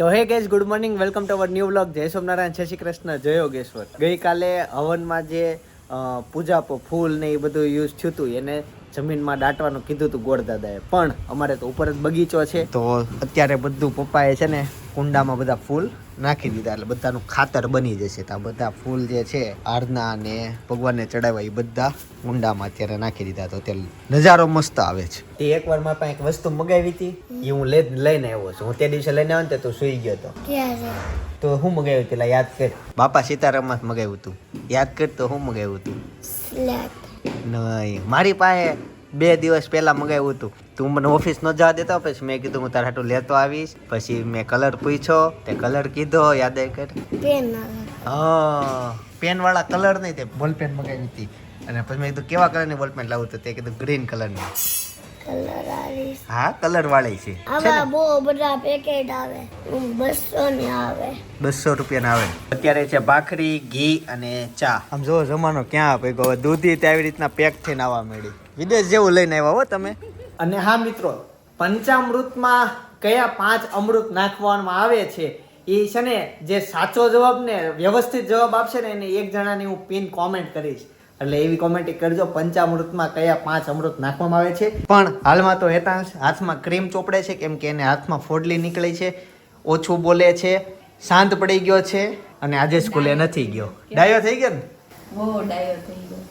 તો hey guys good morning welcome to our new blog જય સોમનારાયણ જય શ્રી કૃષ્ણ, જય યોગેશ્વર. ગઈકાલે હવનમાં જે પૂજા ફૂલ ને એ બધું યુઝ થયું હતું એને જમીનમાં દાટવાનું કીધું હતું ગોળદાદાએ. પણ અમારે તો ઉપર જ બગીચો છે. તો અત્યારે બધું પપ્પાએ છે ને કુંડામાં બધા ફૂલ નાખી દીધા એટલે બધાનું ખાતર બની જશે. તો આ બધા ફૂલ જે છે આરના અને ભગવાનને ચડાવ્યા એ બધા ઊંડામાં અત્યારે નાખી દીધા. તો અત્યારે નજારો મસ્ત આવે છે. તે એકવાર મારા પાસે એક વસ્તુ મગાવી હતી એ હું લઈ લઈને આવ્યો છું. હું તે દિવસે લઈને આવ્યો ને તે તું સુઈ ગયો હતો તો હું મગાવ્યું પેલા યાદ કર. બાપા સીતારામમાં જ મગાવ્યું હતું. યાદ કર તો હું મગાવ્યું હતું. નહીં મારી પાસે બે દિવસ પહેલા મગાવ્યું હતું. તું મને ઓફિસ ન જવા દેતો પછી મેં કીધું હું તારા હાટું લેતો આવીશ. પછી મેં કલર પૂછ્યો તે કલર કીધો યાદ કર. પેન હા પેન વાળા કલર નહીં તે બોલ પેન મંગાવી હતી. અને પછી મેં કીધું કેવા કલરની બોલ પેન લાવું તો તે કીધું ગ્રીન કલરની. કલર આવી હા કલર વાળી છે. આમાં બહુ બધા પેકેટ આવે. બસો ને આવે. બસો રૂપિયાના આવે. અત્યારે છે ભાખરી ઘી અને ચા. આમ જો જમાનો ક્યાં આપે હવે દૂધી તે આવી રીતના પેક થઈને આવવા મળી વિદેશ જેવું લઈને આવ્યા હો તમે. અને હા મિત્રો પંચામૃતમાં કયા પાંચ અમૃત નાખવામાં આવે છે એ છે ને જે સાચો જવાબ ને વ્યવસ્થિત જવાબ આપશે ને એને એક જણાની હું પિન કોમેન્ટ કરીશ. એટલે એવી કોમેન્ટ કરજો પંચામૃતમાં કયા પાંચ અમૃત નાખવામાં આવે છે. પણ હાલમાં તો હેતાંશ હાથમાં ક્રીમ ચોપડે છે કેમ કે એને હાથમાં ફોડલી નીકળી છે ઓછું બોલે છે શાંત પડી ગયો છે અને આજે સ્કૂલે નથી ગયો. ડાયો થઈ ગયો ને? બહુ ડાયો થઈ ગયો.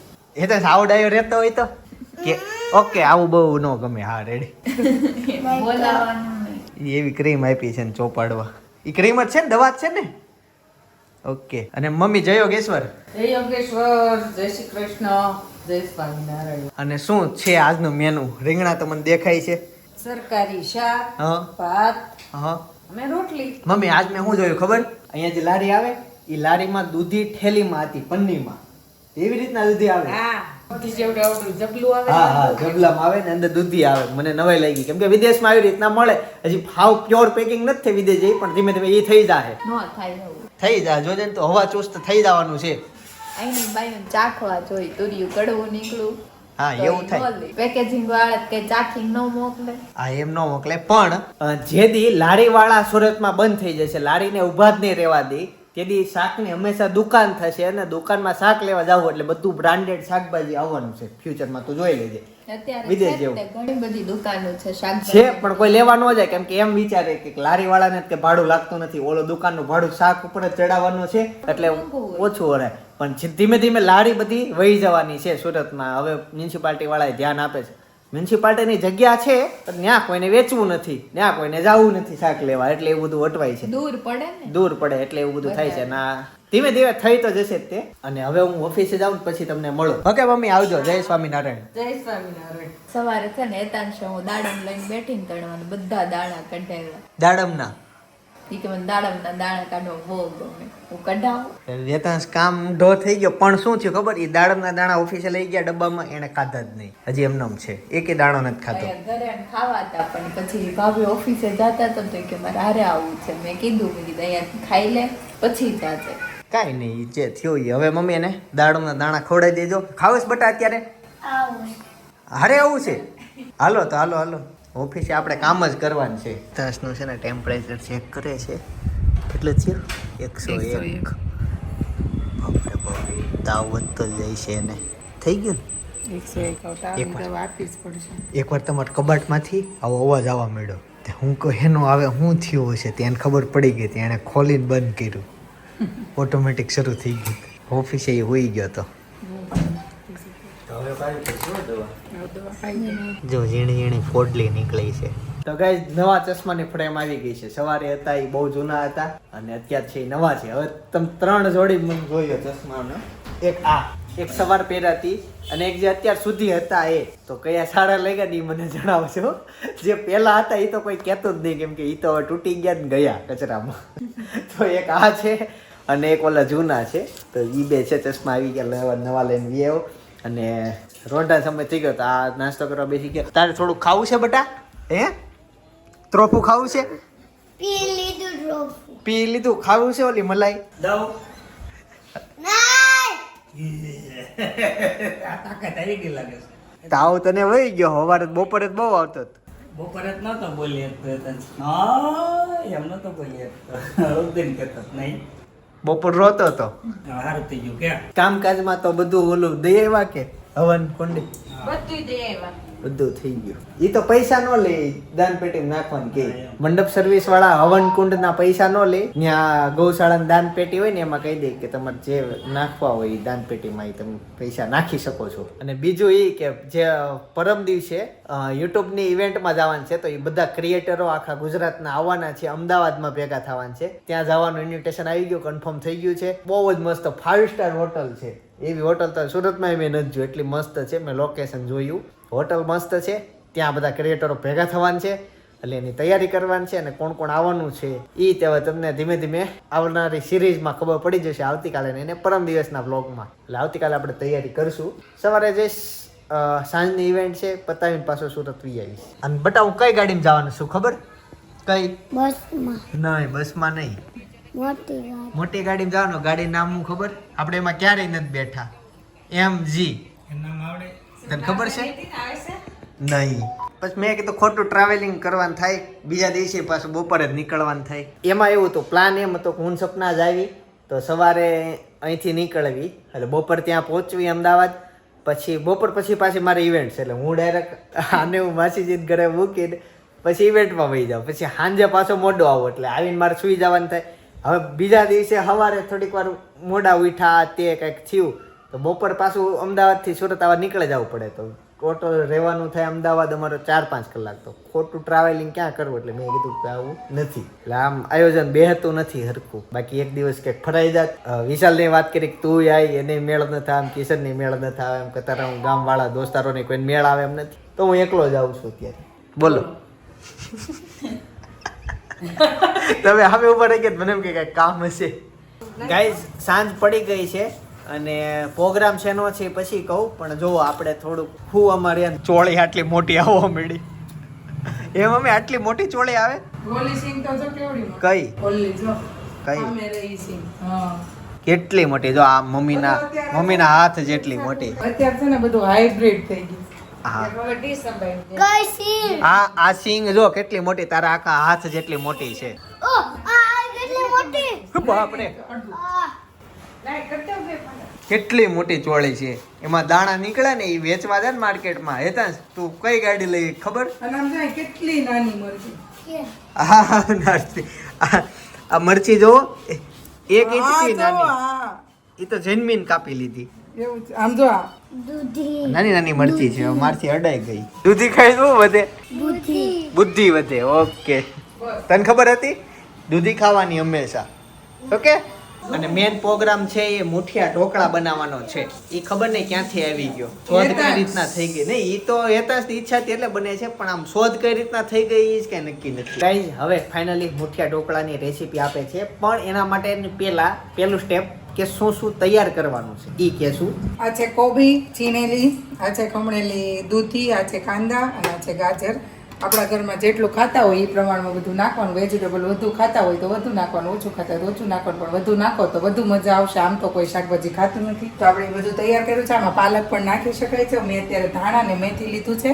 હેતાંશ આવો ડાયો રહેતો હોય તો. કે ઓકે આવું બહુ ન ગમે હા રેડી બોલાવાનું એવી ક્રીમ આપી છે ને ચોપાડવા. એ ક્રીમ જ છે ને દવા જ છે ને? ઓકે. અને મમ્મી જય યોગેશ્વર. જય યોગેશ્વર જય શ્રી કૃષ્ણ જય સ્વામિનારાયણ. અને શું છે આજનું મેનુ રીંગણા તો મને દેખાય છે. સરકારી શાક ભાત અમે રોટલી. મમ્મી આજ મેં શું જોયું ખબર? અહીંયા જે લારી આવે એ લારીમાં દૂધી ઠેલીમાં હતી પન્નીમાં. એવી રીતના દૂધી આવે. હા. જબલામાં આવે ને અંદર દૂધી આવે મને નવાઈ લાગી. કેમ કે વિદેશમાં આવી રીતના મળે હજી ભાવ પ્યોર પેકિંગ નથી થઈ વિદેશ પણ ધીમે ધીમે એ થઈ જાય નો થાય એવું. થઈ જાય જોજે ને તો હવા ચુસ્ત થઈ જવાનું છે. અહીંની બાયું ચાખવા જોઈ તુરિયું કડવું નીકળું. હા એવું થાય. પેકેજિંગ વાળા ચાખી ન મોકલે. હા એમ ન મોકલે પણ જેદી લારી વાળા સુરતમાં બંધ થઈ જશે લારીને ઊભા જ નહીં રહેવા દે. તેદી શાકની હંમેશા દુકાન થશે અને દુકાનમાં શાક લેવા જાવ એટલે બધું બ્રાન્ડેડ શાકભાજી આવવાનું છે ફ્યુચરમાં તું જોઈ લેજે. અત્યારે વિદેશ જેવું. ઘણી બધી દુકાનો છે છે પણ કોઈ લેવા ન જાય કેમ કે એમ વિચારે કે લારી વાળાને કે ભાડું લાગતું નથી. ઓલો દુકાનનું ભાડું શાક ઉપર જ ચડાવવાનું છે એટલે. ઓછું વળે પણ ધીમે ધીમે લારી બધી વહી જવાની છે સુરતમાં. હવે મ્યુનિસિપાલિટી વાળાએ ધ્યાન આપે છે. મ્યુનિસિપાલિટીની જગ્યા છે પણ ત્યાં કોઈને વેચવું નથી ત્યાં કોઈને જવું નથી શાક લેવા એટલે એવું બધું અટવાય છે. દૂર પડે ને? દૂર પડે એટલે એવું બધું થાય છે. ના ધીમે ધીમે થઈ તો જશે જ તે. અને હવે હું ઓફિસે જાઉં પછી તમને મળું. ઓકે મમ્મી આવજો. જય સ્વામિનારાયણ. જય સ્વામિનારાયણ. સવારે છે ને હેતાંશ હું દાડમ લઈને બેઠી ને તળવાનું બધા દાણા કઢાવ્યા. દાડમના? ઈ કે મને દાડમના દાણા કાઢવા બહુ ગમે. હું કઢાવું. વેતાંશ કામ ઢો થઈ ગયો પણ શું થયું ખબર? એ દાડમના દાણા ઓફિસે લઈ ગયા ડબ્બામાં એને ખાધા જ નહીં. હજી એમનેમ છે. એકે દાણો નથી ખાધો. ઘરે આને ખાવા હતા પણ પછી ભાભી ઓફિસે જતા તો કે મારે હારે આવવું છે. મેં કીધું મેં કીધું અહીંયા ખાઈ લે પછી કાંઈ નહીં ઈ જે થયું એ હવે મમ્મી એને દાડમના દાણા ખવડાવી દેજો. ખાવ બટા અત્યારે? હારે આવું છે? હાલો તો હાલો હાલો. ઓફિસે આપણે કામ જ કરવાનું છે. તાસનું છે ને ટેમ્પરેચર ચેક કરે છે. કેટલું છે. એકસો એક. તાવ વધતો જાય છે ને થઈ ગયું એક એકવાર. તમારા કબાટમાંથી આવો અવાજ આવવા માંડ્યો. તે હું કહું એનો આવે હું થયું હશે ત્યાં એને ખબર પડી ગઈ હતી. એણે ખોલીને બંધ કર્યું. ઓટોમેટિક શરૂ થઈ ગયું. ઓફિસે એ હોઈ ગયો તો. જો ઝીણી ઝીણી ફોડલી નીકળી છે. તો ગાઈઝ નવા ચશ્માની ફ્રેમ આવી ગઈ છે. સવારે હતા, એ બહુ જૂના હતા અને અત્યારે છે નવા છે. હવે તમે ત્રણ જોડી મને જોયો ચશ્માનો. એક આ, એક સવાર પહેરાતી અને એક જે અત્યાર સુધી હતા એ. તો કયા સારા લાગ્યા ને એ મને જણાવશો જે પહેલા હતા એ તો કોઈ કહેતું જ નહીં, કેમ કે એ તો હવે તૂટી ગયા ને ગયા કચરામાં. તો એક આ છે અને એક ઓલા જૂના છે. તો એ બે છે ચશ્મા આવી ગયા, નવા લઈને વી અને રોંઢા સમય થઈ ગયો તો આ નાસ્તો કરવા બેસી ગયા. તારે થોડું ખાવું છે બટા? હે? ત્રોફું ખાવું છે? પી લીધું પી લીધું. ખાવું છે ઓલી મલાઈ? દઉં. તાવ તને વહી ગયો. સવારે બપોરે જ બહુ આવતો હતો. બપોરે જ નહોતો બોલી એમ નહોતો બોલી નહીં? બપોર રોતો હતો. હારું થઈ ગયું કે? કામકાજમાં તો બધું ઓલું દઈ આવ્યા કે? હવન કુંડી? બધું દે એવા. બધું થઈ ગયું. એ તો પૈસા નો લે દાન પેટી નાખવાની કે. મંડપ સર્વિસ વાળા હવન કુંડ ના પૈસા નો લે. ત્યાં ગૌશાળા દાન પેટી હોય ને એમાં કહી દે કે તમારે જે નાખવા હોય એ દાન પેટીમાં તમે પૈસા નાખી શકો છો. અને બીજું એ કે જે પરમ દિવસે યુટ્યુબની ઇવેન્ટમાં જવાનું છે તો એ બધા ક્રિએટરો આખા ગુજરાતના આવવાના છે અમદાવાદમાં ભેગા થવાના છે. ત્યાં જવાનું ઇન્વિટેશન આવી ગયું કન્ફર્મ થઈ ગયું છે. બહુ જ મસ્ત ફાઇવ સ્ટાર હોટલ છે. એવી હોટલ તો સુરતમાં મેં નથી જોયું. એટલી મસ્ત છે. મેં લોકેશન જોયું. હોટલ મસ્ત છે. ત્યાં બધા ક્રિએટરો ભેગા થવાના છે એટલે એની તૈયારી કરવાની છે અને કોણ કોણ આવવાનું છે એ તેવા તમને ધીમે ધીમે આવનારી સિરીઝમાં ખબર પડી જશે આવતીકાલે એને પરમ દિવસના બ્લોગમાં એટલે આવતીકાલે આપણે તૈયારી કરશું. સવારે જઈશ સાંજની ઇવેન્ટ છે પતાવીને પાછો સુરત વી આવીશ. અને બટા હું કઈ ગાડીમાં જવાનું છું ખબર? કઈ? બસમાં. નહીં બસમાં નહીં. મોટી ગાડી. મોટી ગાડીમાં જવાનું. ગાડી નામ હું ખબર? આપણે એમાં ક્યારેય નથી બેઠા. એમ જી. એનું નામ આવડે. તને ખબર છે? નહીં. પછી મેં કીધું ખોટું ટ્રાવેલિંગ કરવાનું થાય. બીજા દિવસે પાછું બપોરે જ નીકળવાનું થાય. એમાં એવું હતું પ્લાન એમ હતો કે હું સપના જ આવી તો સવારે અહીંથી નીકળવી. એટલે બપોર ત્યાં પહોંચવી અમદાવાદ. પછી બપોર પછી પાછી મારી ઇવેન્ટ છે એટલે હું ડાયરેક્ટ આને હું માસીજી ઘરે મૂકીને પછી ઇવેન્ટમાં વહી જાઉં. પછી સાંજે પાછો મોડો આવો એટલે આવીને મારે સુઈ જવાનું થાય. હવે બીજા દિવસે સવારે થોડીક વાર મોડા ઉઠા તે કંઈક થયું, તો બપોર પાછું અમદાવાદથી સુરત આવા નીકળે જવું પડે તો ટોટલ રહેવાનું થાય અમદાવાદ અમારો ચાર પાંચ કલાક, તો ખોટું ટ્રાવેલિંગ ક્યાં કરવું? એટલે મેં કીધું કે આવું નથી. એટલે આમ આયોજન બેહતું નથી હરખું. બાકી એક દિવસ કંઈક ફરાઈ જાત. વિશાલની વાત કરી કે તું આવી એને મેળ ન થાય, આમ કિશનની મેળ ન થાય એમ કતાર હું ગામવાળા દોસ્તારોને કોઈ મેળ આવે એમ નથી. તો હું એકલો જ આવું છું અત્યારે. બોલો. તમે હવે ઉપર રહી ગયા મને એમ કે કઈ કામ હશે. ગાઈઝ સાંજ પડી ગઈ છે અને પ્રોગ્રામ શેનો છે પછી કહું પણ જો આપણે થોડુંક હું અમારે એમ ચોળી આટલી મોટી આવવા મળી એમ અમે આટલી મોટી ચોળી આવે? ગોલી સિંગ તો જો કેવડી મોટી. કઈ? કઈ? કેટલી મોટી? જો આ મમ્મીના મમ્મીના હાથ જેટલી મોટી. અત્યારે છે ને બધું હાઇબ્રિડ થઈ ગયું. આ આ સિંગ જો કેટલી મોટી તારા આખા હાથ જેટલી મોટી છે. ઓ આ કેટલી મોટી? બાપરે. કેટલી મોટી ચોળી છે. એમાં દાણા નીકળે ને એ વેચવા જાય ને માર્કેટમાં. હેતા તું કઈ ગાડી લઈ ખબર? અને આમ જાય કેટલી નાની મરચી. હા હા નાસ્તી. આ મરચી જો એક ઇંચથી નાની. એ તો જન્મીન કાપી લીધી. એવું છે. આમ જો દૂધી. નાની નાની મરચી છે મારથી અડાઈ ગઈ. દૂધી ખાઈ શું વધે? બુદ્ધિ. બુદ્ધિ વધે ઓકે. તને ખબર હતી? દૂધી ખાવાની હંમેશા. ઓકે? અને મેન પ્રોગ્રામ છે એ મુઠિયા ઢોકળા બનાવવાનો છે. એ ખબર નહીં ક્યાંથી આવી ગયો. શોધ કઈ રીતના થઈ ગઈ? નહીં એ તો હેતાશની ઈચ્છા હતી એટલે બને છે પણ આમ શોધ કઈ રીતના થઈ ગઈ એ જ કઈ નક્કી નથી. ગાઈઝ હવે ફાઇનલી મુઠિયા ઢોકળાની રેસીપી આપે છે પણ એના માટે પહેલા પહેલું સ્ટેપ કે શું શું તૈયાર કરવાનું છે? એ કે શું આ છે કોબી, ચીનેલી, આ છે ખમણેલી દૂધી, આ છે કાંદા અને આ છે ગાજર. આપણા ઘરમાં જેટલું ખાતા હોય એ પ્રમાણમાં બધું નાખવાનું. વેજીટેબલ વધુ ખાતા હોય તો વધુ નાખવાનું, ઓછું ખાતા હોય તો ઓછું નાખવાનું, પણ વધુ નાખો તો વધુ મજા આવશે. આમ તો કોઈ શાકભાજી ખાતું નથી. તો આપણે બધું તૈયાર કર્યું છે. આમાં પાલક પણ નાખી શકાય છે. મેં અત્યારે ધાણા ને મેથી લીધું છે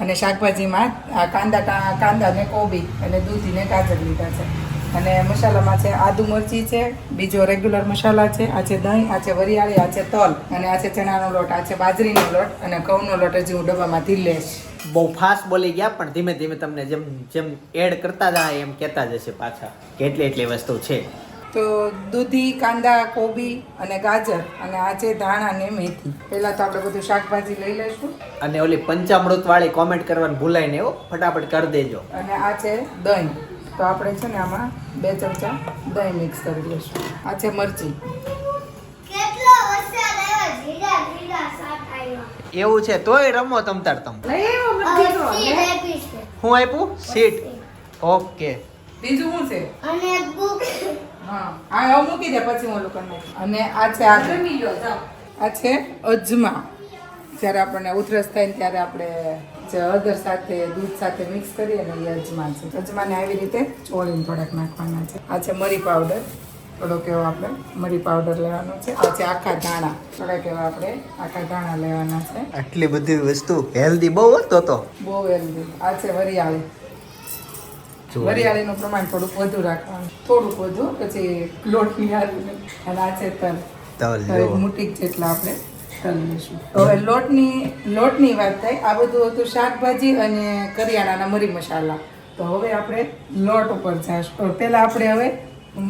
અને શાકભાજીમાં કાંદા કાંદા ને કોબી અને દૂધી ને ગાજર લીધા છે. અને મસાલામાં છે આદુ મરચી છે બીજો રેગ્યુલર મસાલા છે આ છે દહીં આ છે વરિયાળી આ છે તલ અને આ છે ચણાનો લોટ આ છે બાજરીનો લોટ અને ઘઉંનો લોટ હજી હું ડબ્બામાંથી લઈશ. બહુ ફાસ્ટ બોલી ગયા પણ ધીમે ધીમે તમને જેમ જેમ એડ કરતા જાય એમ કહેતા જશે પાછા કેટલી એટલી એટલી વસ્તુ છે. તો દૂધી કાંદા કોબી અને ગાજર અને આ છે ધાણા ને મેથી. પહેલાં તો આપણે બધું શાકભાજી લઈ લઈશું. અને ઓલી પંચામૃત વાળી કોમેન્ટ કરવાનું ભૂલાય ને એવું ફટાફટ કરી દેજો. અને આ છે દહીં. તો આપણે છે ને આમાં બે ચમચા દહીં મિક્સ કરી લઈશું. આ છે મરચી. કેટલો વરસાદ આવ્યો? ધીરા ધીરા સાથ આવ્યો. એવું છે તોય રમો તમ તાર તમ. હું આપ્યું સીટ ઓકે બીજું શું છે? અને બુક હા આ મૂકી દે પછી હું લોકો અને આ છે આ આ છે અજમા. જ્યારે આપણને ઉધરસ થાય ને ત્યારે આપણે જે હળદર સાથે દૂધ સાથે મિક્સ કરીએ ને એ અજમાન છે. અજમાને આવી રીતે ચોળીને થોડાક નાખવાના છે. આ છે મરી પાવડર થોડોક એવો આપણે મરી પાવડર લેવાનો છે. આ છે આખા ધાણા. થોડાક એવા આપણે આખા ધાણા લેવાના છે. આટલી બધી વસ્તુ હેલ્ધી બહુ હતો તો. બહુ હેલ્ધી આ છે વરિયાળી. વરિયાળીનું પ્રમાણ થોડુંક વધુ રાખવાનું. થોડુંક વધુ પછી લોટની હારું અને આ છે તલ. મુઠ્ઠી જેટલા આપણે લઈશું હવે લોટની લોટની વાત થાય આ બધું હતું શાકભાજી અને કરિયાણાના મરી મસાલા. તો હવે આપણે લોટ ઉપર જાશું. પહેલાં આપણે હવે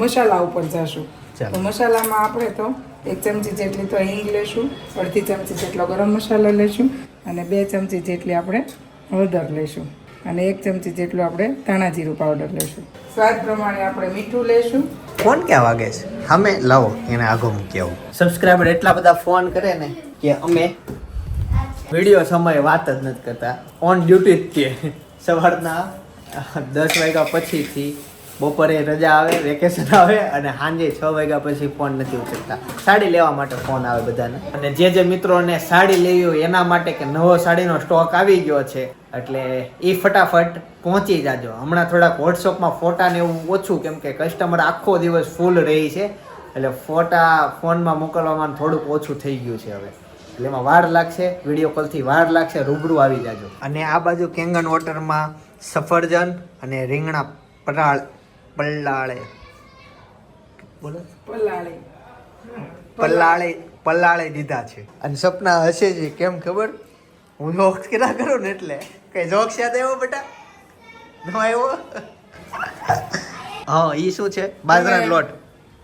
મસાલા ઉપર જાશું. તો મસાલામાં આપણે તો એક ચમચી જેટલી તો હિંગ લેશું અડધી ચમચી જેટલો ગરમ મસાલો લેશું અને બે ચમચી જેટલી આપણે હળદર લેશું અને એક ચમચી જેટલું આપણે ધાણા જીરું પાવડર લેશું. સ્વાદ પ્રમાણે આપણે મીઠું લેશું ફોન ક્યાં વાગે છે? અમે લાવો, એને આગો મૂકી સબસ્ક્રાઈબર એટલા બધા ફોન કરે ને કે અમે વીડિયો સમયે વાત જ નથી કરતા. ઓન ડ્યુટી જ છીએ. સવારના દસ વાગ્યા પછીથી બપોરે રજા આવે વેકેશન આવે અને સાંજે છ વાગ્યા પછી ફોન નથી ઉચકતા. સાડી લેવા માટે ફોન આવે બધાને. અને જે જે મિત્રોને સાડી લેવી હોય એના માટે કે નવો સાડીનો સ્ટોક આવી ગયો છે એટલે એ ફટાફટ પહોંચી જાજો. હમણાં થોડાક વોટ્સઅપમાં ફોટા ને એવું ઓછું કેમ કે કસ્ટમર આખો દિવસ ફૂલ રહી છે. એટલે ફોટા ફોનમાં મોકલવામાં થોડુંક ઓછું થઈ ગયું છે હવે. એટલે એમાં વાર લાગશે વીડિયો કોલથી વાર લાગશે રૂબરૂ આવી જાજો. અને આ બાજુ કેંગન વોટરમાં સફરજન અને રીંગણા પરાળ પલ્લાળે બોલો. પલાળી. પલ્લાળે પલ્લાળે દીધા છે. અને સપના હશે જ કેમ ખબર? હું જોક્સ કેટલા કરું ને એટલે? કઈ જોક્સ યાદ આવ્યો બેટા? નો આવ્યો? હા ઈ શું છે? બાજરાનો લોટ.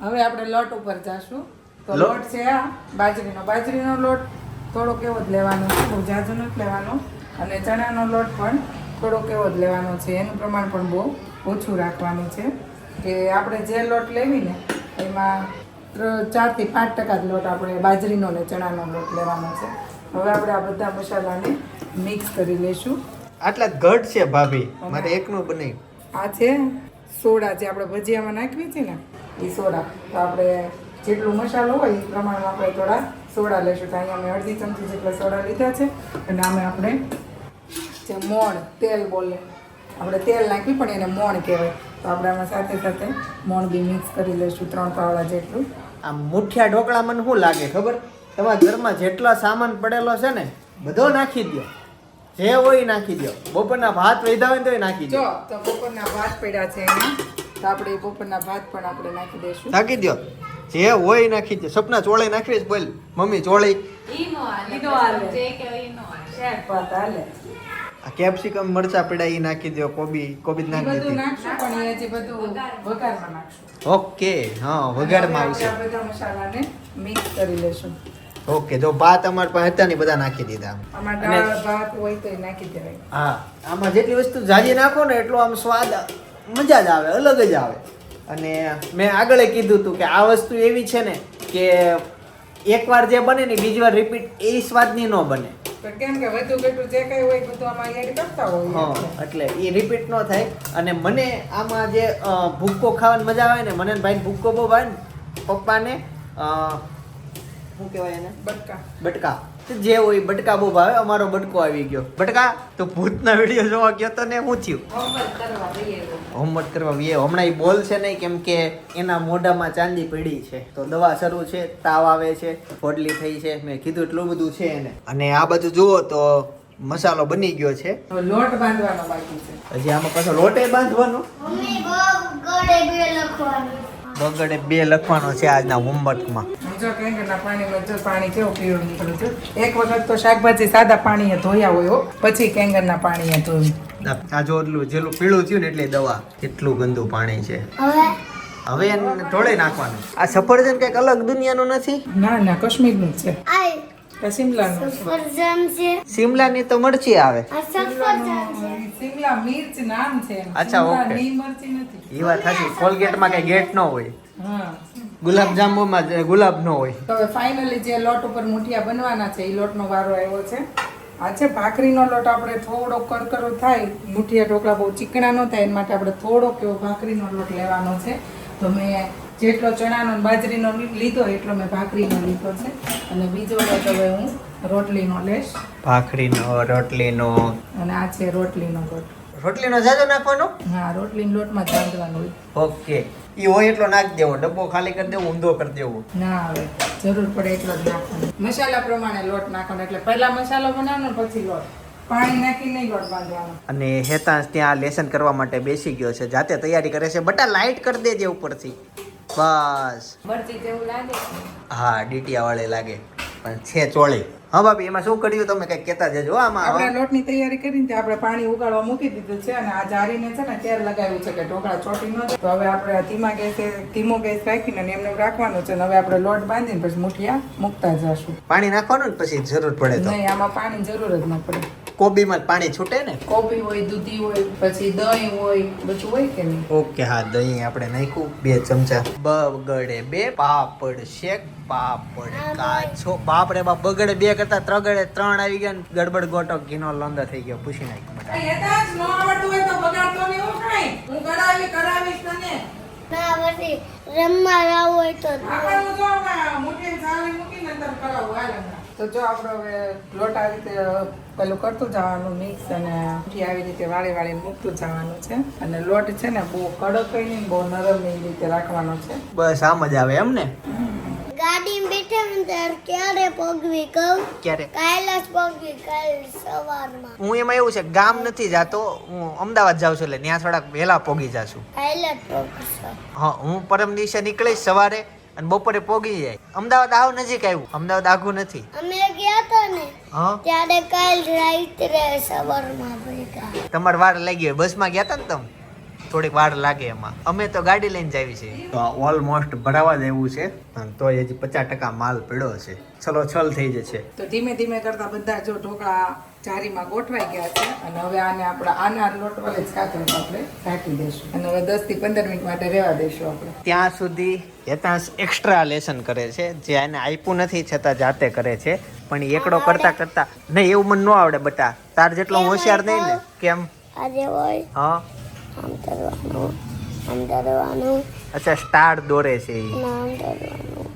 હવે આપણે લોટ ઉપર જાશું. તો લોટ? છે આ બાજરીનો. બાજરીનો લોટ થોડોક એવો જ લેવાનો છે બહુ જાજો નથી લેવાનો. અને ચણાનો લોટ પણ થોડોક એવો જ લેવાનો છે એનું પ્રમાણ પણ બહુ ઓછું રાખવાનું છે. કે આપણે જે લોટ લેવી ને એમાં ચારથી પાંચ ટકા જ લોટ આપણે બાજરીનો ને ચણાનો લોટ લેવાનો છે. હવે આપણે આ બધા મસાલાને મિક્સ કરી લઈશું. આટલા ઘટ છે ભાભી. મારે એકનું બનાવ્યું આ છે સોડા જે આપણે ભજીયામાં નાખવી છે ને એ સોડા. તો આપણે જેટલું મસાલો હોય એ પ્રમાણમાં આપણે થોડા સોડા લઈશું તો અહીંયા મેં અડધી ચમચી જેટલા સોડા લીધા છે. અને આમે આપણે જે મોણ તેલ બોલે. આપણે તેલ નાખ્યું પણ એને મોણ કહેવાય. તો આપણે આમાં સાથે સાથે મોણ બી મિક્સ કરી લઈશું ત્રણ પાવડા જેટલું. આ મુઠિયા ઢોકળા મને શું લાગે ખબર? તમારા ઘરમાં જેટલો સામાન પડેલો છે ને બધો નાખી દો જે હોય નાખી દો બપોરના ભાત વધ્યા હોય તો નાખી દો તો બપોરના ભાત પડ્યા છે તો આપણે એ બપોરના ભાત પણ આપણે નાખી દઈશું. નાખી દો જે હોય નાખી દે સપના ચોળે નાખવી જ બોલ. મમ્મી ચોળે. આ કેપ્સિકમ મરચા પડ્યા એ નાખી દો કોબી કોબી નાખી બધું નાખશું પણ એ હજી બધું વઘારમાં નાખશું. ઓકે હા વઘારમાં આવશે. બધા મસાલાને મિક્સ કરી લેશું. ઓકે જો ભાત અમારા પાસે હતા ને બધા નાખી દીધા. આમાં દાળ ભાત હોય તો નાખી દેવાય. હા આમાં જેટલી વસ્તુ જાજી નાખો ને એટલો આમ સ્વાદ મજા જ આવે અલગ જ આવે. અને મેં આગળ કીધું હતું કે આ વસ્તુ એવી છે ને કે એકવાર જે બને ને બીજી વાર રિપીટ એ સ્વાદની ન બને. કેમ કે વધુ ઘટું જે કઈ હોય બધું આમાં એડ કરતા હોય એટલે એ રિપીટ ન થાય. અને મને આમાં જે ભૂક્કો ખાવાની મજા આવે ને મને ભાઈ ભાઈને ભૂક્કો બહુ ભાઈ ને પપ્પાને શું કહેવાય એને? બટકા. બટકા. જે હોય બટકા બહુ ભાવે. અમારો બટકો આવી ગયો. બટકા તો ભૂતના વીડિયો જોવા ગયો તો ને હું થયું? હોમવર્ક કરવા વીએ હમણાં એ બોલશે નહીં કેમ કે એના મોઢામાં ચાંદી પડી છે. તો દવા શરૂ છે તાવ આવે છે ફોડલી થઈ છે. મેં કીધું એટલું બધું છે એને. અને આ બધું જુઓ તો મસાલો બની ગયો છે. લોટ બાંધવાનો બાકી છે. હજી આમાં પાછો લોટે બાંધવાનો? મમ્મી બહુ બે લખવાનું. બગડે બે લખવાનો છે આજના હોમવર્કમાં. જો કેંગરના પાણીમાં જો પાણી કેવું પીળું નીકળ્યું છે. એક વખત તો શાકભાજી સાદા પાણીએ ધોયા હોય હો, પછી કેંગરના પાણીએ ધોયું. આ જો એટલું જેટલું પીળું થયું ને એટલે દવા કેટલું ગંદુ પાણી છે. હવે? હવે એને ઢોળે નાખવાનું. આ સફરજન કંઈક અલગ દુનિયાનું નથી? ના ના કાશ્મીરનું છે. તો મરચી આવે. આ સફરજન છે. શિમલા મિર્ચ નામ છે. અચ્છા, ઓકે. ની મરચી નથી. એ વાત સાચી. કોલગેટમાં કઈ ગેટ ન હોય. હા. ગુલાબ જાંબુમાં જે ગુલાબ નો હોય. તો હવે ફાઇનલી જે લોટ ઉપર મુઠિયા બનવાના છે એ લોટનો વારો આવ્યો છે. આ છે ભાખરીનો લોટ આપણે થોડો કરકરો થાય મુઠિયા ઢોકળા બહુ ચીકણા ન થાય એના માટે આપણે થોડોક કેવો ભાખરીનો લોટ લેવાનો છે. તો મેં જેટલો ચણાનો અને બાજરીનો લીધો એટલો મેં ભાખરીનો લીધો છે. અને બીજો લોટ હવે હું રોટલીનો લઈશ. ભાખરીનો રોટલીનો. અને આ છે રોટલીનો લોટ. રોટલીનો જાજો નાખવાનો? હા રોટલીનો લોટમાં જ બાંધવાનો હોય. ઓકે. ઈ હોય એટલો નાખ દેવો ડબ્બો ખાલી કરી દેવો ઊંધો કરી દેવો. ના આવે જરૂર પડે એટલો જ નાખવાનો. મસાલા પ્રમાણે લોટ નાખવાનો એટલે પહેલા મસાલો બનાવવાનો પછી લોટ. પાણી નાખી લોટ બાંધવાનો. અને હેતાંશ ત્યાં લેસન કરવા માટે બેસી ગયો છે જાતે તૈયારી કરે છે. બટા લાઈટ કરી દેજે ઉપરથી. બસ. મરચી જેવું લાગે. હા ડીટીયા વાળે લાગે. પણ છે ચોળી. હા ભાભી એમાં શું કર્યું? તમે કઈ કેતા જજો આમાં આપણે લોટની તૈયારી કરીને આપણે પાણી ઉગાડવા મૂકી દીધું છે અને આ જારીને છે ને તેલ લગાવ્યું છે કે ઢોકળા ચોટી ન તો હવે આપણે ધીમા ગેસે ધીમો ગેસ રાખીને અને એમને રાખવાનું છે અને હવે આપણે લોટ બાંધીને પછી મુઠિયા મૂકતા જશું. પાણી નાખવાનું ને પછી જરૂર પડે તો? નહીં આમાં પાણી જરૂર જ ન પડે. કોબીમાં જ પાણી છૂટે ને? કોબી હોય દૂધી હોય પછી દહીં હોય બધું હોય કે નહીં? ઓકે હા દહીં આપણે નાખ્યું બે ચમચા બગડે બે પાપડ શેક પાપડ કાચો. બાપ રે બાપ બગડે બે કરતા ત્રગડે ત્રણ આવી ગયા ને ગડબડ ગોટો ઘીનો લંદો થઈ ગયો પૂછી નાખ્યું એ તાજ ન આવડતું હોય તો બગાડતો નહીં હું કરાવી કરાવીશ તને. ના પછી રમવા હોય તો તો જો આપણે હવે લોટ આવી રીતે પેલું કરતું જવાનું મિક્સ અને આવી રીતે વાળી વાળી મૂકતું જવાનું છે. અને લોટ છે ને બહુ કડક હોય નહીં બહુ નરમ એવી રીતે રાખવાનો છે. બસ આમ જ આવે એમ ને? ગાડી બેઠા ત્યારે ક્યારે પગવી કહું? ક્યારે? કાલે જ પગવી કાલ સવારમાં. હું એમાં એવું છે ગામ નથી જાતો હું અમદાવાદ જાઉં છું એટલે ત્યાં થોડાક વહેલા પોગી જાશું. કાલે જ પગશો હા હું પરમ દિવસે નીકળીશ સવારે અને બપોરે પોગી જાય. અમદાવાદ આવ નજીક આવ્યું. અમદાવાદ આઘું નથી. અમે ગયા હતા ને હા? ત્યારે કાલ રાત્રે સવારમાં ભેગા. તમારે વાર લાગી હોય. બસમાં ગયા હતા ને તમે? થોડીક વાર લાગે એમાં. અમે તો ગાડી લઈને જાવી છે તો ઓલમોસ્ટ ભરાવા દેવું છે. તો તોય હજી પચાસ ટકા માલ પડ્યો છે. ચલો છલ થઈ જશે. તો ધીમે ધીમે કરતા બધા જો ઢોકળા જારીમાં ગોઠવાઈ ગયા છે. અને હવે આને આપણે આના લોટ વડે જ સાથે આપણે ઢાંકી દઈશું. અને હવે દસથી પંદર મિનિટ માટે રહેવા દઈશું આપણે. ત્યાં સુધી હેતાંશ એક્સ્ટ્રા લેસન કરે છે. જે એને આપ્યું નથી છતાં જાતે કરે છે. પણ એકડો કરતા કરતા નહીં એવું મને ન આવડે બટા. તાર જેટલો હું હોશિયાર નહીં ને. કેમ? હા? આમ કરવાનું આમ કરવાનું. અચ્છા સ્ટાર દોરે છે એ આમ કરવાનું.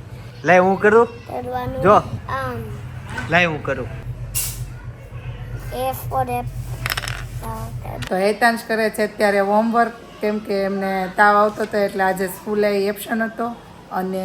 લઈ હું કરું? કરવાનું જો. આમ. લઈ હું કરું? તો હેતાંશ કરે છે અત્યારે હોમવર્ક કેમ કે એમને તાવ આવતો હતો એટલે આજે સ્કૂલે એપ્શન હતો. અને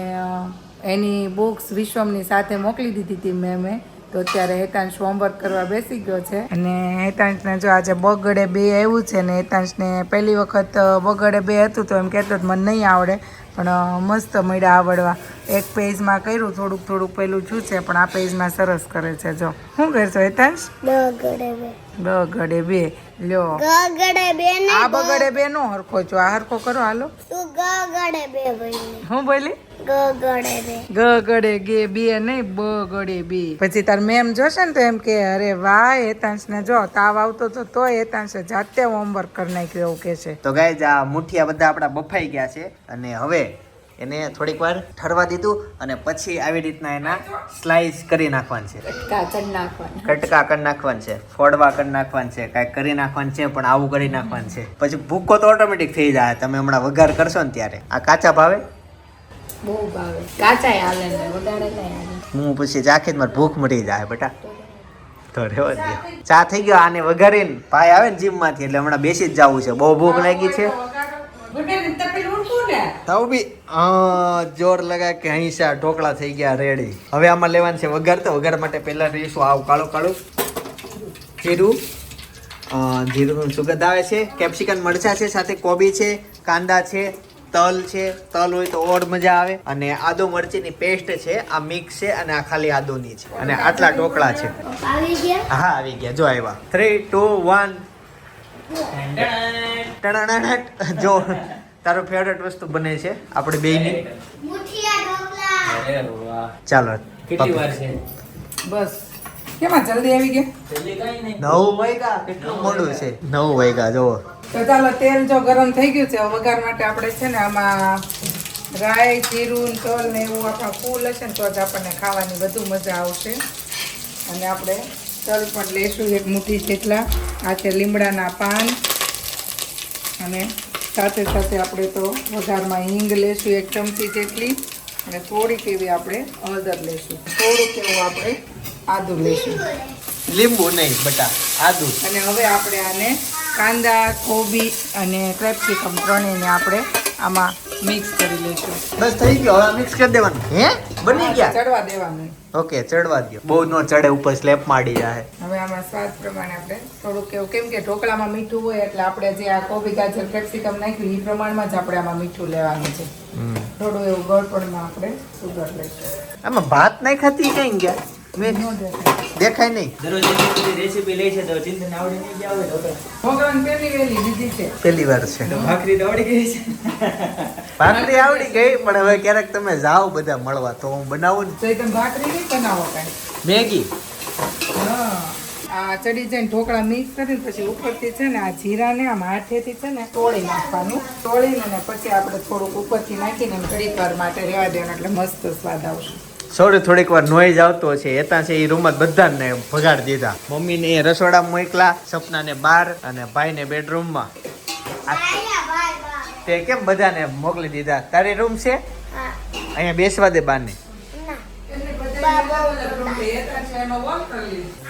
એની બુક્સ વિશ્વમની સાથે મોકલી દીધી હતી મેં મેં. તો અત્યારે હેતાંશ હોમવર્ક કરવા બેસી ગયો છે. અને હેતાંશને જો આજે બગડે બે આવ્યું છે ને હેતાંશને પહેલી વખત બગડે બે હતું તો એમ કહેતો હતો, મને નહીં આવડે. પણ મસ્ત મળ્યા આવડવા. એક પેજમાં કર્યું થોડુંક થોડુંક પેલું છું છે પણ આ પેજમાં સરસ કરે છે જો. શું કરશો હેતાંશ? ગગડે બે. બગડે બે. લ્યો. ગગડે બે આ બગડે બે નો હરખો છો. આ હરખો કરો હાલો. તું ગગડે બે ભાઈ હું બોલી? ગગડે ગે બે નહીં બગડે બે. પછી તાર મેમ જોશે ને તો એમ કે અરે વાહ હેતાંશ ને જો તાવ આવતો તો તોય હેતાંશે જાતે હોમવર્ક કરી નાખ્યું એવું કે છે. તો ગાય આ મુઠિયા બધા આપણા બફાઈ ગયા છે. અને હવે એને થોડીક વાર ઠરવા દીધું અને પછી આવી રીતના એના સ્લાઈસ કરી નાખવાનું છે. કટકા કરી નાખવાનું. છે ફોડવા કરી નાખવાનું છે કાંઈક કરી નાખવાનું છે પણ આવું કરી નાખવાનું છે. પછી ભૂકો તો ઓટોમેટિક થઈ જાય તમે હમણાં વઘાર કરશો ને ત્યારે. આ કાચા ભાવે? બહુ ભાવે. કાચા હાલે હું પછી ચાખી જ મારે ભૂખ મરી જાય બેટા. તો રેવા દે ચા થઈ ગયો આને વઘારીને ભાઈ આવે ને જીમમાંથી એટલે હમણાં બેસી જ જવું છે. બહુ ભૂખ લાગી છે. તાવ બી જોર લગા કે અહીંસા આ ઢોકળા થઈ ગયા રેડી હવે આમાં લેવાનું છે વઘાર તો વઘાર માટે પહેલા લઈશું આવું કાળું કાળું. જીરું જીરું જીરુંનું સુગંધ આવે છે કેપ્સિકમ મરચા છે સાથે કોબી છે કાંદા છે તલ છે તલ હોય તો ઓર મજા આવે. અને આદો મરચીની પેસ્ટ છે આ મિક્સ છે અને આ ખાલી આદોની છે. અને આટલા ઢોકળા છે. આવી ગયા? હા આવી ગયા. જો આવ્યા. થ્રી ટુ વન જો તારો ફેવરેટ વસ્તુ બને છે? આપણે બેયની? મુઠિયા ઢોકળા ચાલો કેટલી વાર છે? બસ. કેમાં જલ્દી આવી ગયા જલ્દી કાંઈ નવ વાગ્યા? કેટલું મોડું છે? નવ વાગ્યા જો તો ચાલો તેલ જો ગરમ થઈ ગયું છે વઘાર માટે આપણે છે ને આમાં રાઈ જીરું તલ ને એવું આપણા ફૂલ હશે ને તો જ આપણને ખાવાની વધુ મજા આવશે. અને આપણે તલ પણ લેશું એક મુઠ્ઠી જેટલા. આ છે લીમડાના પાન. અને સાથે સાથે આપણે તો વઘારમાં હિંગ લેશું એક ચમચી જેટલી અને થોડીક એવી આપણે હળદર લેશું. થોડુંક એવું આપણે આદું લેશું. લીંબુ નહીં બટા આદુ. અને હવે આપણે આને કાંદા કોબી અને ક્રેપ્સિકમ ત્રણેયને આપણે આમાં મિક્સ કરી લેશું બસ થઈ ગયો હવે મિક્સ કરી દેવાનું. હે? બની ગયા? ચડવા દેવાનું. ઓકે ચડવા દો બહુ નો ચડે ઉપર સ્લેપ માડી જાય હવે આમાં સ્વાદ પ્રમાણે આપણે થોડુંક એવું કેમ કે ઢોકળામાં મીઠું હોય એટલે આપણે જે આ કોબી ગાજર કેપ્સિકમ નાખ્યું એ પ્રમાણમાં જ આપણે આમાં મીઠું લેવાનું છે. થોડું એવું ગળપણમાં આપણે સુગર લઈશું. આમાં ભાત નહીં ખાતી કઈ ગયા? મેં ન દેખાય. નહીં. દરરોજ રેસીપી લે છે તો ચિંતન આવડી નહીં ગયા હોય તો તો. પહેલી વહેલી દીધી છે. પહેલી વાર છે. ભાખરી આવડી ગઈ છે. ભાખરી આવડી ગઈ પણ હવે ક્યારેક તમે જાઓ બધા મળવા તો હું બનાવું તો તમે ભાખરી નહીં બનાવો કાંઈ. મેગી. હા આ ચડી જઈને ઢોકળા મિક્સ કરીને પછી ઉપરથી છે ને આ જીરાને આમ હાથેથી છે ને તોળી નાખવાનું. તોળીને પછી આપણે થોડુંક ઉપરથી નાખીને ઘડીક વાર માટે રહેવા દેવાનું એટલે મસ્ત સ્વાદ આવશે. સોરી થોડીક વાર નોઈઝ આવતો છે. એતા છે એ રૂમમાં બધાને ભગાડી દીધા. મમ્મીને એ રસોડામાં મોકલા સપનાને બાર અને ભાઈને બેડરૂમમાં. તે કેમ બધાને મોકલી દીધા? તારી રૂમ છે? અહીંયા બેસવા દે બાને. ના.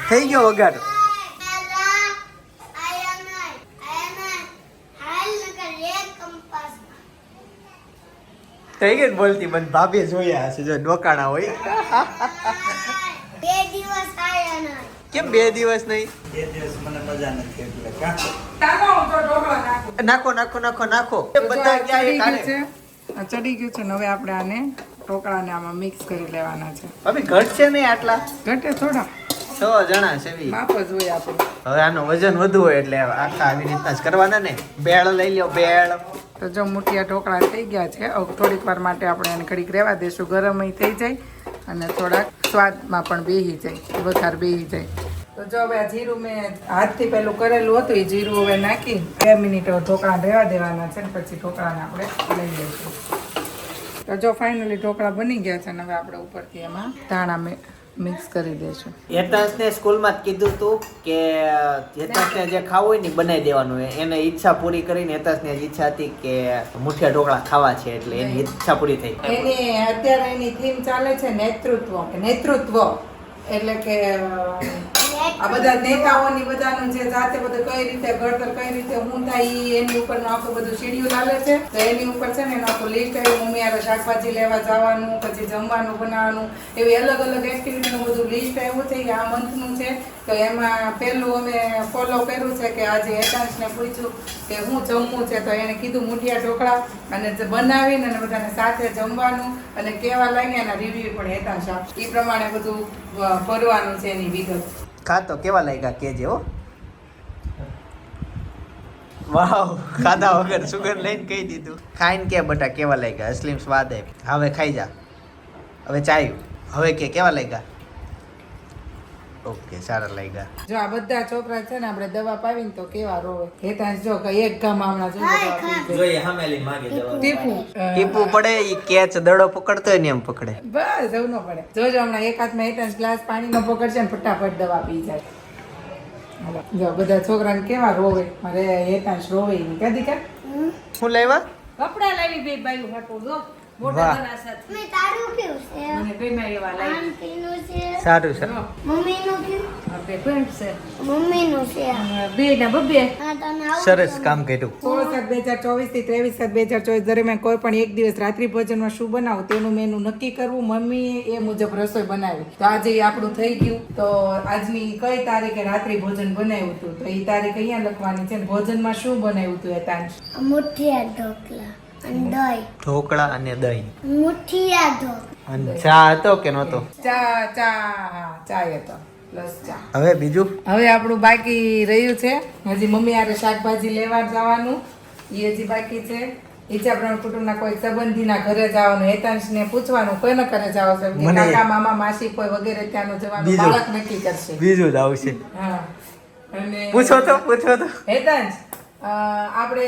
થઈ ગયો વગાડ દાદા આયા નહીં આયા નહીં હાલ નકર એક કંપાસ થઈ ગઈ બોલતી મને ભાભીએ જોયા હશે જો ડોકાણા હોય. બે દિવસ આયા નહીં. કેમ બે દિવસ નહીં? બે દિવસ મને મજા નથી એટલે નાખું. નાખો નાખો નાખો બધા ક્યાં ચડી ગયું છે. ચડી ગયું છે ને હવે આપણે આને ઢોકળાને આમાં મિક્સ કરી લેવાના છે. હવે ઘટશે નહીં આટલા? ઘટે થોડા. છ જણા છે બી. માપ જ હોય આપણું. હવે આનું વજન વધુ હોય એટલે આખા આવી રીતના જ કરવાના ને. બેળ લઈ લ્યો બેળ. તો જો મુઠિયા ઢોકળા થઈ ગયા છે થોડીક વાર માટે આપણે એને ઘડીક રહેવા દઈશું ગરમ થઈ જાય અને થોડાક સ્વાદમાં પણ બેહી જાય, વધારે બેહી જાય. તો જો હવે આ જીરું મેં હાથથી પેલું કરેલું હતું, એ જીરું હવે નાખી, બે મિનિટ ઢોકળા રહેવા દેવાના છે ને પછી ઢોકળાને આપણે લઈ લઈશું. તો જો ફાઇનલી ઢોકળા બની ગયા છે ને હવે આપણે ઉપરથી એમાં ધાણા મિક્સ કરી દેશું હેતાંશને સ્કૂલમાં જ કીધું તું કે હેતાંશને જે ખાવું હોય ને બનાવી દેવાનું. એને ઈચ્છા પૂરી કરીને હેતાંશને જ ઈચ્છા હતી કે મુઠિયા ઢોકળા ખાવા છે એટલે એની ઈચ્છા પૂરી થઈ. એની અત્યારે એની થીમ ચાલે છે નેતૃત્વ કે નેતૃત્વ. એટલે કે આ બધા નેતાઓની બધાનું જે જાતે બધું કઈ રીતે ઘડતર, કઈ રીતે હું થાય એની ઉપર આખું બધું શેડ્યુલ આવે છે. તો એની ઉપર છે ને એનું લિસ્ટ આવ્યું મમ્મી યારે શાકભાજી લેવા જવાનું, પછી જમવાનું બનાવવાનું, એવી અલગ અલગ એક્ટિવિટીનું બધું લિસ્ટ આવ્યું છે આ મંથનું છે. તો એમાં પહેલું અમે ફોલો કર્યું છે કે આજે એકાંશને પૂછ્યું કે હું જમવું છે, તો એને કીધું મૂઠિયા ઢોકળા અને બનાવીને અને બધાને સાથે જમવાનું અને કેવા લાગ્યા એના રિવ્યુ પણ આપ. એ પ્રમાણે બધું ભરવાનું છે એની વિગત. ખાતો કેવા લાગ્યા કે હો? વાવ, ખાધા વગર સુગર લઈને કહી દીધું. ખાઈને કે બટા કેવા લાગ્યા? અસલીમ સ્વાદ હવે ખાઈ જા. હવે ચાયું, હવે કે, કેવા લાગ્યા? ઓકે સારા લાગ્યા. જો આ બધા છોકરા છે ને આપણે દવા પાવીને તો કેવા રોવે? હેતાંશ જો કે એક ગામ હમણાં જો. જોઈએ હમેલી માગે દવા. ટીપુ. ટીપુ. પડે ઈ કેચ દડો પકડતો હોય ને એમ પકડે. બસ એવું ન પડે. જોજો હમણાં એક હાથમાં હેતાંશ ગ્લાસ પાણીનો પકડશે ને ફટાફટ દવા પી જાય. જો બધા છોકરાને કેવા રોવે? મારે હેતાંશ રોવે નહીં કદી કે શું લેવા કપડા લાવી બે બાયું હાટું જો. સારું છે. સરસ કામ કર્યું. સોળ સાત બે હજાર ચોવીસથી ત્રેવીસ સાત બે હજાર ચોવીસ દરમિયાન કોઈ પણ એક દિવસ રાત્રિ ભોજનમાં શું બનાવું તેનું મેનુ નક્કી કરવું. મમ્મીએ એ મુજબ રસોઈ બનાવી. તો આજે આપણું થઈ ગયું. તો આજની કઈ તારીખે રાત્રિ ભોજન બનાવ્યું હતું? તો એ તારીખ અહીંયા લખવાની છે. ને ભોજનમાં શું બનાવ્યું હતું એ તાંજ મુઠિયા ઢોકળા દહીં. ઢોકળા અને દહીં. મુઠિયા ઢોકળા અને ચા હતો કે નહોતો? ચા ચા ચા હતો. હવે બીજું? હવે આપણું બાકી રહ્યું છે. હજી મમ્મી આરે શાકભાજી લેવા જવાનું. એ હજી બાકી છે. ઈચ્છાપ્રમાણ કુટુંબના કોઈ સંબંધીના ઘરે જવાનું હેતાંશને પૂછવાનું કોઈના ઘરે જાવ છે. કાકા મામા માસી કોઈ વગેરે ત્યાંનું જવાનું. બાળક નક્કી કરશે. બીજું જ આવશે. હા. અને પૂછો તો પૂછો તો. હેતાંશ આપણે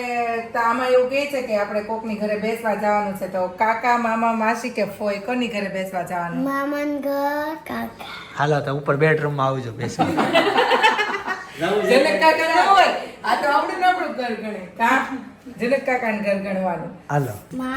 આમાં એવું કહે છે કે આપણે કોકની ઘરે બેસવા જવાનું છે તો કાકા મામા માસી કે ફોઈ કોની ઘરે બેસવા જવાનું? મામાન ઘર કાકા. હાલો તો ઉપર બેડરૂમમાં આવજો બેસો. જનક કાકા ના હોય આ તો આપણું નબળું ઘર ગણે. કા? જનક કાકા ઘર ગણવાનું. હાલો.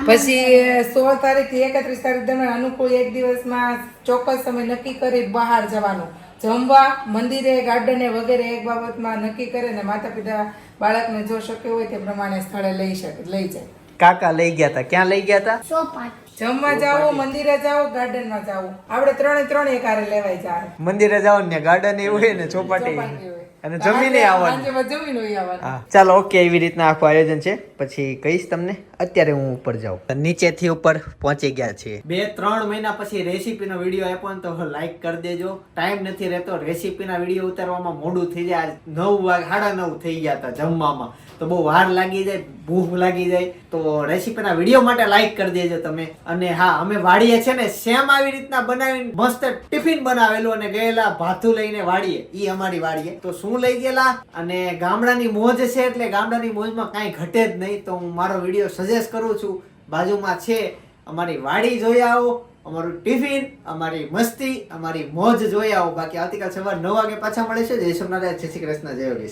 પછી સોળ તારીખથી એકત્રીસ તારીખ દરમિયાન અનુકૂળ એક દિવસમાં ચોક્કસ સમય નક્કી કરી બહાર જવાનું. જમવા મંદિરે ગાર્ડને વગેરે એક બાબતમાં નક્કી કરે ને માતા પિતા બાળકને જો શક્ય હોય તે પ્રમાણે સ્થળે લઈ શકે લઈ જાય. કાકા લઈ ગયા હતા ક્યાં લઈ ગયા હતા ચોપાટી જમવા જાઓ મંદિરે જાઓ ગાર્ડનમાં જાઓ. આપણે ત્રણે ત્રણ એકારે લેવાય જાય મંદિરે જાઓ ને ગાર્ડન એવું હોય ને ચોપાટી. અને જમીને આવવાનું. ચાલો ઓકે એવી રીતના આખું આયોજન છે. પછી કહીશ તમને અત્યારે હું ઉપર જાઉં. નીચેથી ઉપર પહોંચી ગયા છીએ. બે ત્રણ મહિના પછી રેસીપીનો વીડિયો આપ્યો ને તો લાઈક કરી દેજો. ટાઈમ નથી રહેતો રેસીપીના વીડિયો ઉતારવામાં મોડું થઈ જાય. નવ વાગ સાડા નવ થઈ ગયા હતા જમવામાં. તો બહુ વાર લાગી જાય, ભૂખ લાગી જાય. તો રેસીપીના વીડિયો માટે લાઈક કરી દેજો તમે. અને હા, અમે વાડીએ છે ને સેમ આવી રીતના બનાવીને મસ્ત ટિફિન બનાવેલું અને ગયેલા ભાથું લઈને વાડીએ. ઈ અમારી વાડીએ. તો શું લઈ ગયેલા? અને ગામડાની મોજ છે એટલે ગામડાની મોજમાં કાંઈ ઘટે જ નહીં. તો હું મારો વીડિયો સજેસ્ટ કરું છું. બાજુમાં છે અમારી વાડી, જોઈ આવો. અમારું ટિફિન, અમારી મસ્તી, અમારી મોજ જોઈ આવો. બાકી આવતીકાલ સવાર નવ વાગે પાછા મળીશું. જય સોમનાથ જય શ્રી કૃષ્ણ, જય